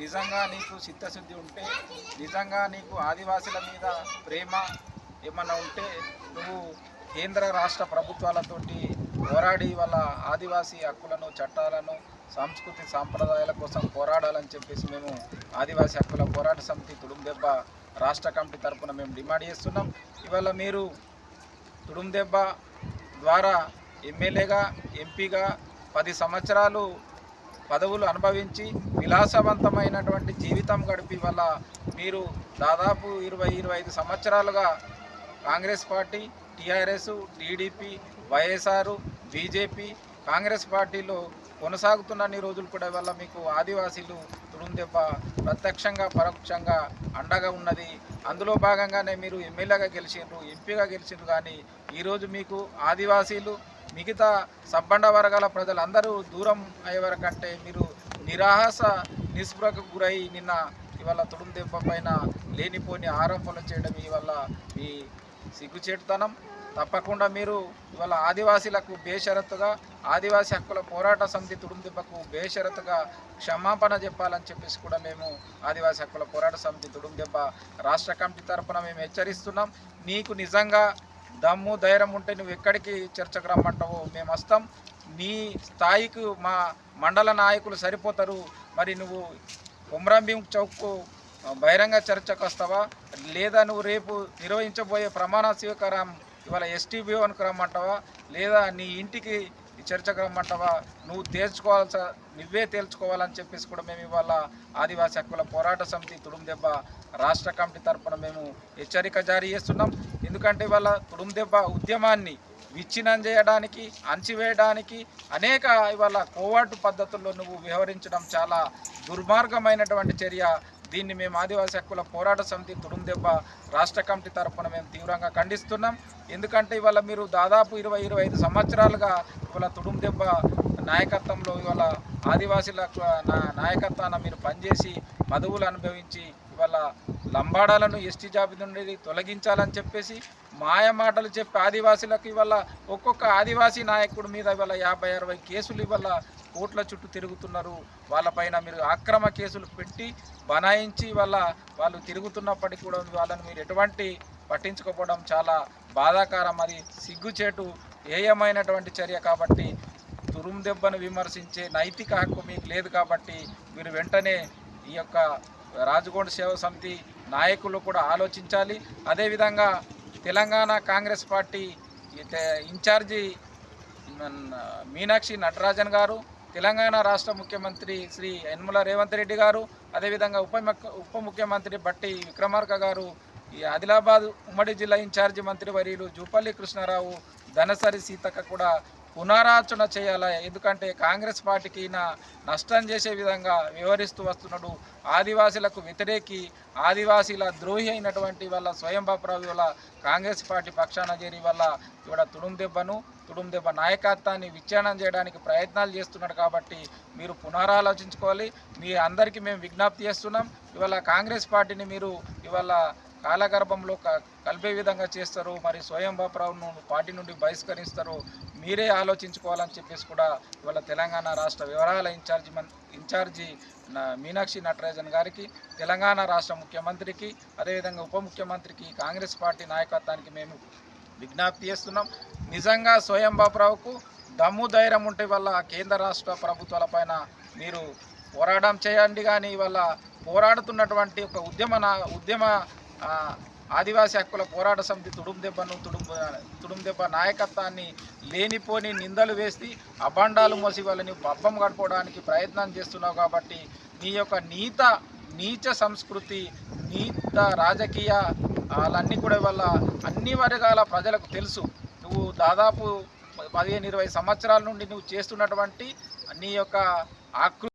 నిజంగా నీకు చిత్తశుద్ధి ఉంటే నిజంగా నీకు ఆదివాసుల మీద ప్రేమ ఏమన్నా ఉంటే నువ్వు కేంద్ర రాష్ట్ర ప్రభుత్వాలతోటి పోరాడి వాళ్ళ ఆదివాసీ హక్కులను చట్టాలను సంస్కృతి సాంప్రదాయాల కోసం పోరాడాలని చెప్పేసి మేము ఆదివాసీ హక్కుల పోరాట సమితి తుడుందెబ్బ రాష్ట్ర కమిటీ తరఫున మేము డిమాండ్ చేస్తున్నాం. ఇవాళ మీరు తుడుందెబ్బ ద్వారా ఎమ్మెల్యేగా ఎంపీగా పది సంవత్సరాలు పదవులు అనుభవించి విలాసవంతమైనటువంటి జీవితం గడిపి వల్ల మీరు దాదాపు ఇరవై ఇరవై ఐదు సంవత్సరాలుగా Congress party TRS TDP YSR BJP Congress పార్టీలో కొనసాగుతున్న అన్ని రోజులు కూడా వల్ల మీకు ఆదివాసీలు తుడుందెబ్బ ప్రత్యక్షంగా పరోక్షంగా అండగా ఉన్నది. అందులో భాగంగానే మీరు ఎమ్మెల్యేగా గెలిచిండ్రు ఎంపీగా గెలిచిండ్రు కానీ ఈరోజు మీకు ఆదివాసీలు మిగతా సబ్బండ వర్గాల ప్రజలందరూ దూరం అయ్యే వరకంటే మీరు నిరాహాస నిస్పృహకు గురై నిన్న ఇవాళ తుడుందెబ్బ పైన లేనిపోని ఆరోపణలు చేయడం ఇవల్ల మీ సిగ్గుచేటుతనం. తప్పకుండా మీరు ఇవాళ ఆదివాసీలకు బేషరతుగా ఆదివాసీ హక్కుల పోరాట సమితి తుడుందిబ్బకు బేషరతుగా క్షమాపణ చెప్పాలని చెప్పేసి కూడా మేము ఆదివాసీ హక్కుల పోరాట సమితి తుడుందిబ్బ రాష్ట్ర కమిటీ తరఫున మేము హెచ్చరిస్తున్నాం. నీకు నిజంగా దమ్ము ధైర్యం ఉంటే నువ్వు ఎక్కడికి చర్చకు రమ్మంటావో మేము వస్తాం. నీ స్థాయికి మా మండల నాయకులు సరిపోతారు. మరి నువ్వు కుమ్రంభీం చౌక్కు బహిరంగ చర్చకు వస్తావా? లేదా నువ్వు రేపు నిర్వహించబోయే ప్రమాణ స్వీకారం ఇవాళ ఎస్టీబీఓనికి రమ్మంటావా? లేదా నీ ఇంటికి చర్చకు రమ్మంటావా? నువ్వు తేల్చుకోవాల్స నువ్వే తేల్చుకోవాలని చెప్పేసి కూడా మేము ఇవాళ ఆదివాసీ హక్కుల పోరాట సమితి తుడుందెబ్బ రాష్ట్ర కమిటీ తరఫున మేము హెచ్చరిక జారీ చేస్తున్నాం. ఎందుకంటే ఇవాళ తుడుందెబ్బ ఉద్యమాన్ని విచ్ఛిన్నం చేయడానికి అణచివేయడానికి అనేక ఇవాళ కోవాటు పద్ధతుల్లో నువ్వు వ్యవహరించడం చాలా దుర్మార్గమైనటువంటి చర్య. దీన్ని మేము ఆదివాసీ హక్కుల పోరాట సమితి తుడుందెబ్బ రాష్ట్ర కమిటీ తరపున మేము తీవ్రంగా ఖండిస్తున్నాం. ఎందుకంటే ఇవాళ మీరు దాదాపు ఇరవై ఇరవై ఐదు సంవత్సరాలుగా ఇవాళ తుడుందెబ్బ నాయకత్వంలో ఇవాళ ఆదివాసీల నాయకత్వాన మీరు పనిచేసి పదవులు అనుభవించి ఇవాళ లంబాడాలను ఎస్టీ జాబితా నుండి తొలగించాలని చెప్పేసి మాయ మాటలు చెప్పి ఆదివాసీలకు ఇవాళ ఒక్కొక్క ఆదివాసీ నాయకుడి మీద ఇవాళ యాభై అరవై కేసులు ఇవాళ కోట్ల చుట్టూ తిరుగుతున్నారు. వాళ్ళపైన మీరు అక్రమ కేసులు పెట్టి బనాయించి వాళ్ళ వాళ్ళు తిరుగుతున్నప్పటికీ కూడా వాళ్ళని మీరు ఎటువంటి పట్టించుకోవడం చాలా బాధాకరం. అది సిగ్గుచేటు ఏయమైనటువంటి చర్య కాబట్టి తురుం దెబ్బను విమర్శించే నైతిక హక్కు మీకు లేదు కాబట్టి మీరు వెంటనే ఈ యొక్క రాజగోండ సేవ సమితి నాయకులు కూడా ఆలోచించాలి. అదేవిధంగా తెలంగాణ కాంగ్రెస్ పార్టీ ఇన్ఛార్జి మీనాక్షి నటరాజన్ గారు తెలంగాణ రాష్ట్ర ముఖ్యమంత్రి శ్రీ యనమల రేవంత్ రెడ్డి గారు అదేవిధంగా ఉప ముఖ్య- ఉప ముఖ్యమంత్రి బట్టి విక్రమార్క గారు ఈ ఆదిలాబాద్ ఉమ్మడి జిల్లా ఇన్ఛార్జి మంత్రి వర్యులు జూపల్లి కృష్ణారావు ధనసరి సీతక్క కూడా పునరాచన చేయాలి? ఎందుకంటే కాంగ్రెస్ పార్టీకి ఈయన నష్టం చేసే విధంగా వ్యవహరిస్తూ వస్తున్నాడు. ఆదివాసీలకు వ్యతిరేకి ఆదివాసీల ద్రోహి అయినటువంటి వాళ్ళ స్వయం వల్ల కాంగ్రెస్ పార్టీ పక్షాన చేరి వల్ల ఇవాళ తుడుం దెబ్బను తుడుం నాయకత్వాన్ని విచ్ఛేదనం చేయడానికి ప్రయత్నాలు చేస్తున్నాడు కాబట్టి మీరు పునరాలోచించుకోవాలి. మీ అందరికీ మేము విజ్ఞప్తి చేస్తున్నాం. ఇవాళ కాంగ్రెస్ పార్టీని మీరు ఇవాళ కాలగర్భంలో క- కలిపే విధంగా చేస్తారు. మరి స్వయం పార్టీ నుండి బహిష్కరిస్తారు. మీరే ఆలోచించుకోవాలని చెప్పేసి కూడా ఇవాళ తెలంగాణ రాష్ట్ర వివరాల ఇన్ఛార్జి మన్ ఇన్ఛార్జి నా- మీనాక్షి నటరాజన్ గారికి తెలంగాణ రాష్ట్ర ముఖ్యమంత్రికి అదేవిధంగా ఉప ముఖ్యమంత్రికి కాంగ్రెస్ పార్టీ నాయకత్వానికి మేము విజ్ఞప్తి చేస్తున్నాం. నిజంగా స్వయం బాబురావుకు దమ్ము ధైర్యం ఉంటే వల్ల కేంద్ర రాష్ట్ర ప్రభుత్వాల పైన మీరు పోరాటం చేయండి కానీ ఇవాళ పోరాడుతున్నటువంటి ఒక ఉద్యమ ఉద్యమ ఆదివాసీ హక్కుల పోరాట సమితి తుడుం దెబ్బను తుడుం దెబ్బ నాయకత్వాన్ని లేనిపోని నిందలు వేసి అభాండాలు మోసి వాళ్ళని పబ్బం గడపడానికి ప్రయత్నం చేస్తున్నావు కాబట్టి నీ యొక్క నీత నీచ సంస్కృతి నీత రాజకీయ వాళ్ళన్నీ కూడా వల్ల అన్ని వర్గాల ప్రజలకు తెలుసు. నువ్వు దాదాపు పదిహేను ఇరవై సంవత్సరాల నుండి నువ్వు చేస్తున్నటువంటి నీ యొక్క ఆకృ